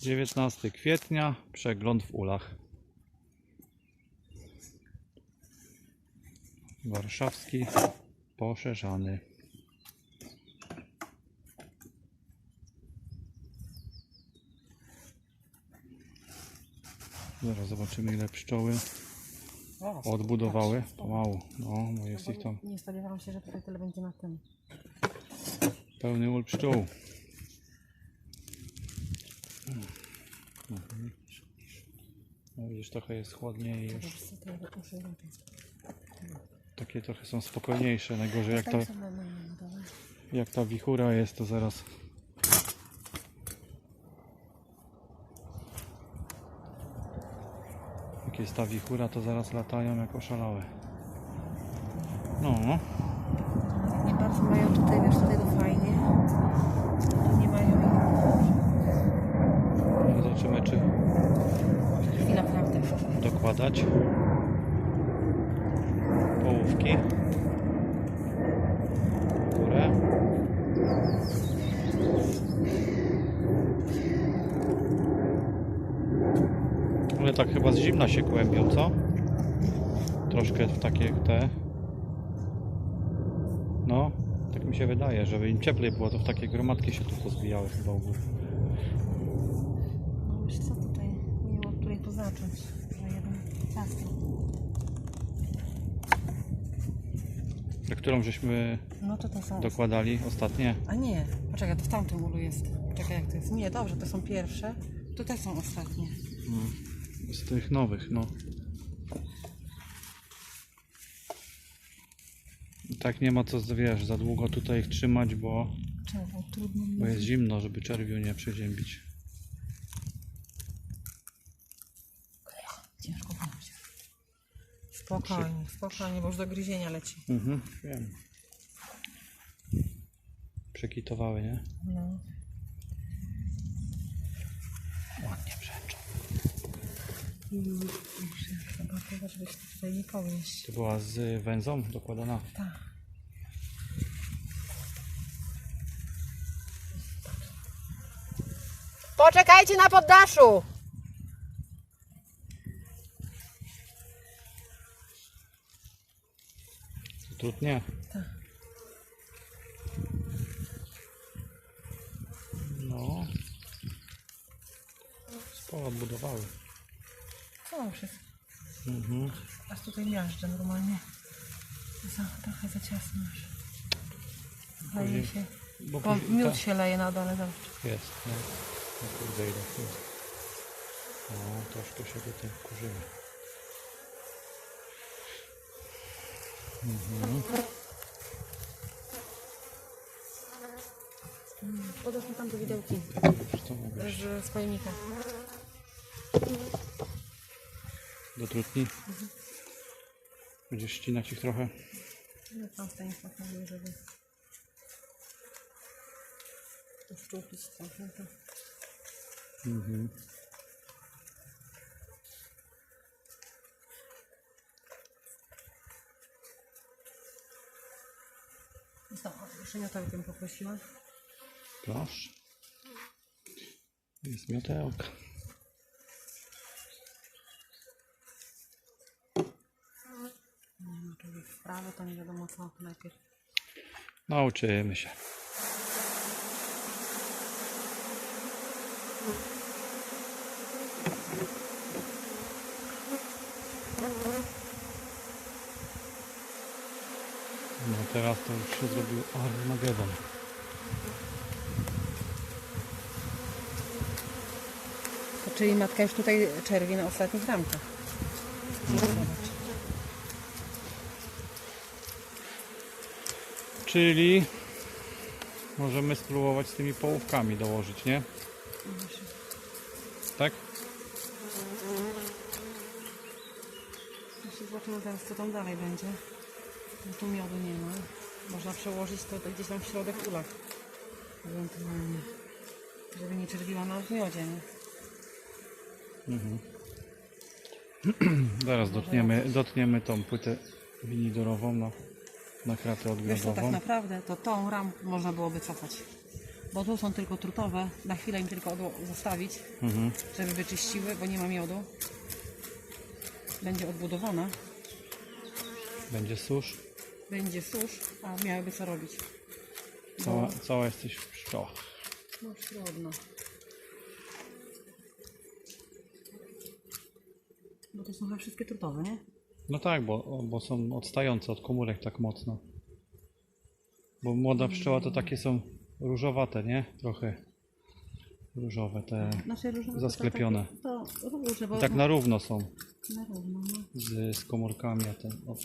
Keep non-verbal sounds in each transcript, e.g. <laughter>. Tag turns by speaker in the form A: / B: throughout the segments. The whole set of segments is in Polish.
A: 19 kwietnia, przegląd w Ulach. Warszawski, poszerzany. Zaraz zobaczymy ile pszczoły odbudowały. Pomału, no bo jest ich tam
B: Nie spodziewałam się, że tutaj tyle będzie na tym.
A: pełny ul pszczół. Mhm. No widzisz, trochę jest chłodniej już. Takie trochę są spokojniejsze. Najgorzej jak,
B: dole.
A: jak ta wichura jest, to zaraz. Jak jest ta wichura, to zaraz latają jak oszalałe. No,
B: Nie bardzo mają tutaj, wiesz, tutaj to fajnie. Tu nie mają
A: no zobaczymy czy
B: naprawdę.
A: dokładać połówki w górę. Ale tak chyba z zimna się kłębią, co? Troszkę w takie te. No, tak mi się wydaje, żeby im cieplej było, to w takie gromadki się tu pozbijały chyba u góry.
B: No wiesz co, tutaj nie wiem od zacząć. Że jeden ciasno.
A: Na którą żeśmy
B: No to to są.
A: dokładali ostatnie.
B: A nie, poczekaj, to w tamtym ulu jest. Poczekaj jak to jest. Nie, dobrze, to są pierwsze. To te są ostatnie.
A: Z tych nowych, no. Tak nie ma co, wiesz, za długo tutaj ich trzymać, bo,
B: Czemu? Trudno mi
A: bo jest zimno, żeby czerwiu nie przeziębić.
B: Ciężko będzie. Spokojnie, spokojnie, bo już do gryzienia leci.
A: Mhm, wiem. Przekitowały, nie?
B: No.
A: Ładnie brzęczą.
B: I muszę zobaczyć, żebyś tutaj nie powieść.
A: To była z węzą dokładana.
B: Tak. Poczekajcie na poddaszu!
A: Trudnie.
B: Tak.
A: No. Sporo odbudowały.
B: Co już jest?
A: Mhm.
B: Aż tutaj miażdżę normalnie. Za, trochę za ciasno już. Leje się.
A: Bo
B: Bo miód
A: ta-
B: się leje na dole, zobacz.
A: Jest, no. No kurde, ile tu jest. O, troszkę się tutaj kurzymy.
B: Podasz mi tam do widełki z spojnika.
A: Do trutni. Będziesz ścinać ich trochę.
B: No tam Stanisław mówił, żeby uszczuplić trochę to.
A: Mhm.
B: Przymiotowy tym poprosiła?
A: Proszę. Jest miotełka.
B: Nie w prawo to nie wiadomo co najpierw.
A: Nauczymy się. No teraz to już się zrobił Armagedon.
B: To czyli matka już tutaj czerwi na ostatnich ramkach.
A: Czyli możemy spróbować z tymi połówkami dołożyć, nie? Tak?
B: Zobaczymy teraz co tam dalej będzie. No tu miodu nie ma. Można przełożyć to gdzieś tam w środek ula. Ewentualnie. Żeby nie czerwiła na miodzie, nie? <clears throat>
A: Zaraz dotkniemy, dotkniemy tą płytę winidorową na, na kratę
B: Wiesz co, tak
A: odgrodową.
B: naprawdę to tą ramkę można byłoby cofać. Bo tu są tylko trutowe. Na chwilę im tylko odło- zostawić,
A: Mhm.
B: żeby wyczyściły, bo nie ma miodu. Będzie odbudowana.
A: Będzie susz.
B: Będzie susz, a miałyby co robić.
A: Cała, cała jesteś w pszczołach.
B: No trudno. Bo to są chyba wszystkie trutowe, nie?
A: No tak, bo, bo są odstające od komórek tak mocno. Bo młoda pszczoła to takie są różowate, nie? Trochę różowe te.
B: Nasze różowe
A: Zasklepione.
B: To, takie- to róże, bo
A: Tak na równo są
B: na równo. No.
A: z, z komórkami, a te od,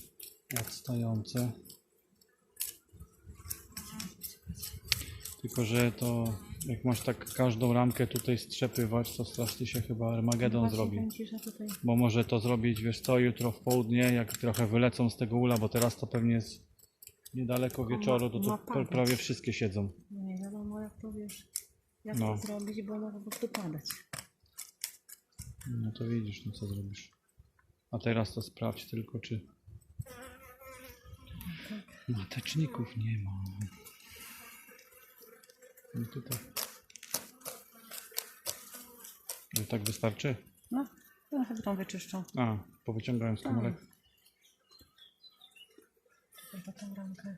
A: odstające. Tylko, że to jak masz tak każdą ramkę tutaj strzepywać, to strasznie się chyba Armagedon
B: Właśnie
A: zrobi. Bo może to zrobić, wiesz co, jutro w południe, jak trochę wylecą z tego ula, bo teraz to pewnie jest niedaleko wieczoru, to,
B: padać.
A: prawie wszystkie siedzą.
B: nie wiadomo jak to wiesz, jak
A: No.
B: to zrobić, bo może po prostu padać.
A: No to widzisz, no co zrobisz. A teraz to sprawdź tylko, czy mateczników nie ma. No tutaj. Że tak wystarczy?
B: No, to chyba tam wyczyszczą.
A: A, powyciągałem z komórek.
B: Tylko tą ramkę.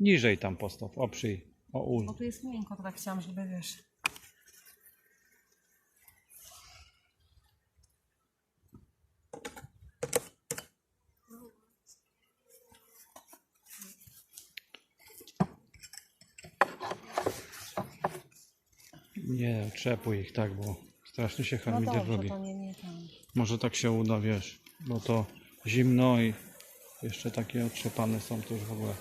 A: Niżej tam postaw, o przyj, o ul.
B: Bo tu jest miękko, to tak chciałam, żeby wiesz.
A: Nie, trzepuj ich tak, bo strasznie się
B: No
A: harmider
B: dobrze,
A: robi.
B: to nie, nie tam.
A: Może tak się uda, wiesz, bo to zimno i jeszcze takie otrzepane są to już w ogóle.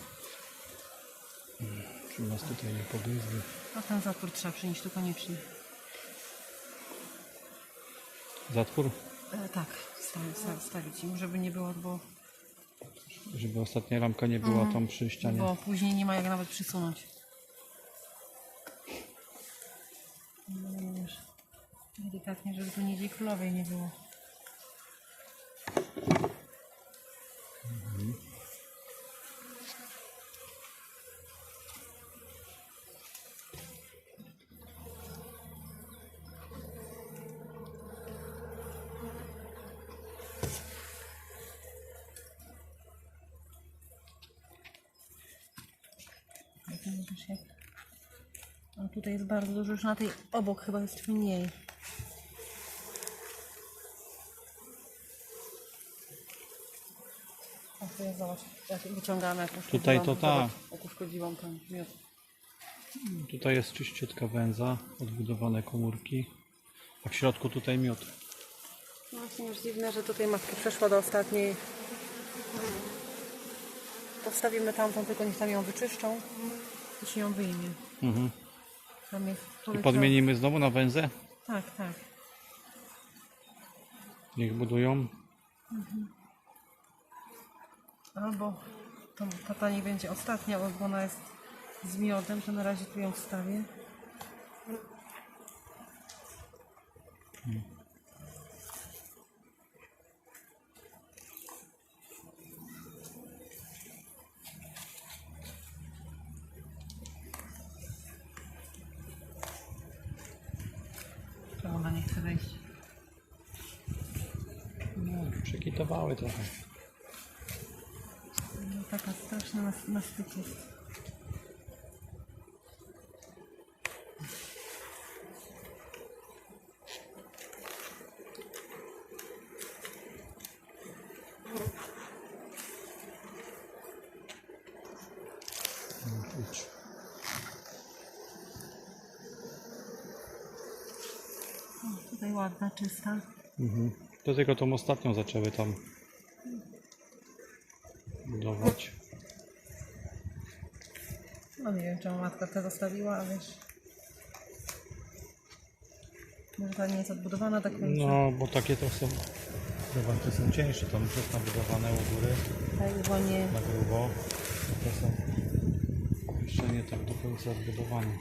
A: Hmm, Czy nas tutaj nie pogryzły?
B: A ten zatwór trzeba przynieść tu koniecznie.
A: Zatwór,
B: E, tak, stawić, stawić, stawić im, żeby nie było, bo,
A: żeby ostatnia ramka nie była tam przy ścianie.
B: bo później nie ma jak nawet przysunąć. No, wiesz, delikatnie, żeby tu nidzi królowej nie było. Wiesz, jak... A tutaj jest bardzo dużo, już na tej obok chyba jest mniej. A tu jest, zobacz, jak wyciągamy jakąś
A: Tutaj to tak.
B: Jak uszkodziłam ten miód.
A: Tutaj jest czyściutka węza, odbudowane komórki. A w środku tutaj miód.
B: No właśnie już dziwne, że tutaj matka przeszła do ostatniej. Postawimy tamtą, tylko niech tam ją wyczyszczą i się ją wyjmie.
A: Mhm.
B: Tam jest
A: I podmienimy znowu na węzę?
B: Tak, tak.
A: Niech budują.
B: Albo to, ta pani będzie ostatnia, bo ona jest z miodem, to na razie tu ją wstawię. To ona nie chce wejść.
A: No, przekitowały trochę.
B: No, taka straszna na, na styk jest.
A: Idź.
B: O, tutaj ładna, czysta.
A: Mhm. Do tego tą ostatnią zaczęły tam budować.
B: No nie wiem, czemu matka to zostawiła, ale wiesz... Może ta nie jest odbudowana do końca.
A: No, bo takie to są. Chyba te są cieńsze, tam już jest nabudowane u góry
B: Tak, bo nie...
A: na grubo. Te są jeszcze nie tak do końca odbudowane.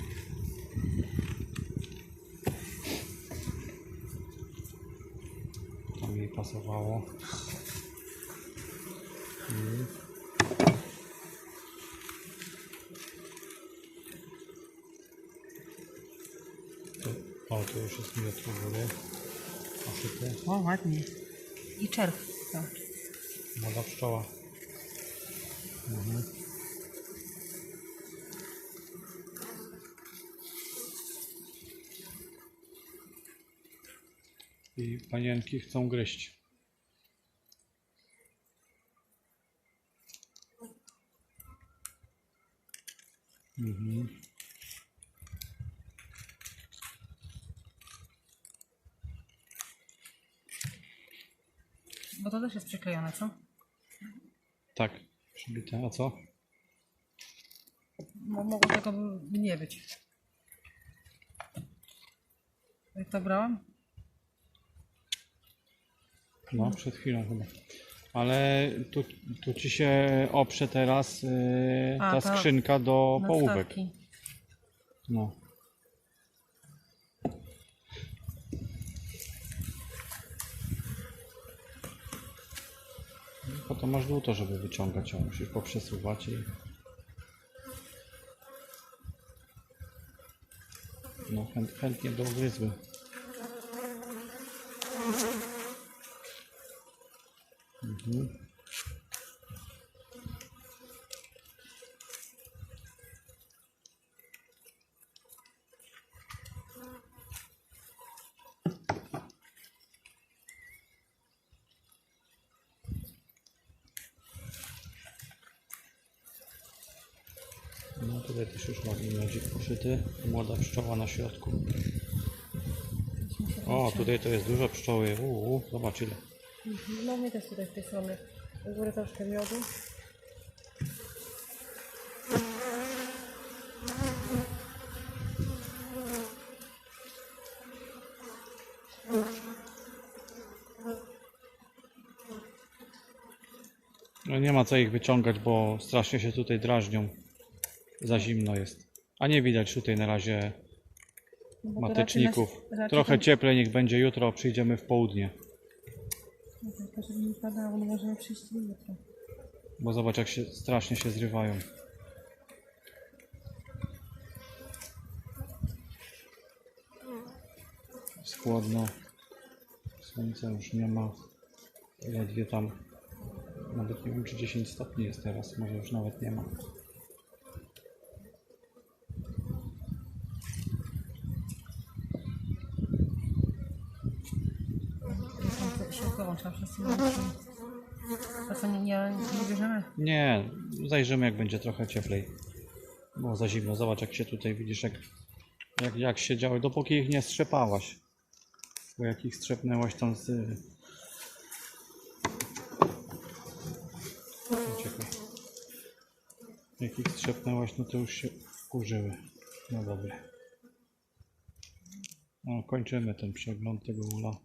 A: Jej pasowało. Tu, o, tu już jest miód u góry. Oszyty.
B: O, ładnie. I czerw. Tak.
A: Młoda pszczoła. Mhm. I panienki chcą gryźć. Mhm.
B: Bo to też jest przyklejone, co?
A: Tak, przybite. A co?
B: Mo- Mogło tego nie być. Jak to brałam?
A: No, przed chwilą chyba. Ale tu, tu ci się oprze teraz yy,
B: A,
A: ta
B: ta
A: skrzynka do połówek.
B: Nadstawki.
A: No. Po to masz dłuto, żeby wyciągać, a musisz poprzesuwać i... No, chęt, chętnie do ugryzły. No tutaj też już ładnie miodzik poszyty. Młoda pszczoła na środku. O, tutaj to jest dużo pszczoły. Uuu, zobacz ile.
B: No mnie też tutaj w tej strony. U góry troszkę miodu.
A: No nie ma co ich wyciągać, bo strasznie się tutaj drażnią. Za zimno jest. A nie widać tutaj na razie
B: No
A: mateczników. Trochę cieplej niech będzie jutro, przyjdziemy w południe.
B: No nie padało, nie możemy przyjść jutro.
A: Bo zobacz jak się strasznie się zrywają. Chłodno. Słońca już nie ma. Ledwie tam. Nawet nie wiem czy 10 stopni jest teraz. Może już nawet nie ma.
B: Co, nie, nie, nie bierzemy?
A: Nie, zajrzymy jak będzie trochę cieplej. Było za zimno. Zobacz jak się tutaj widzisz, jak, jak, jak się działy, dopóki ich nie strzepałaś. Bo jak ich strzepnęłaś tam z... Jak ich strzepnęłaś, no to już się kurzyły. No dobra. No, kończymy ten przegląd tego ula.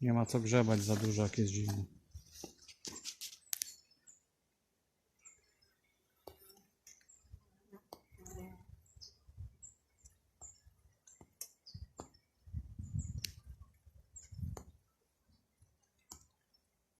A: Nie ma co grzebać za dużo, jak jest zimno.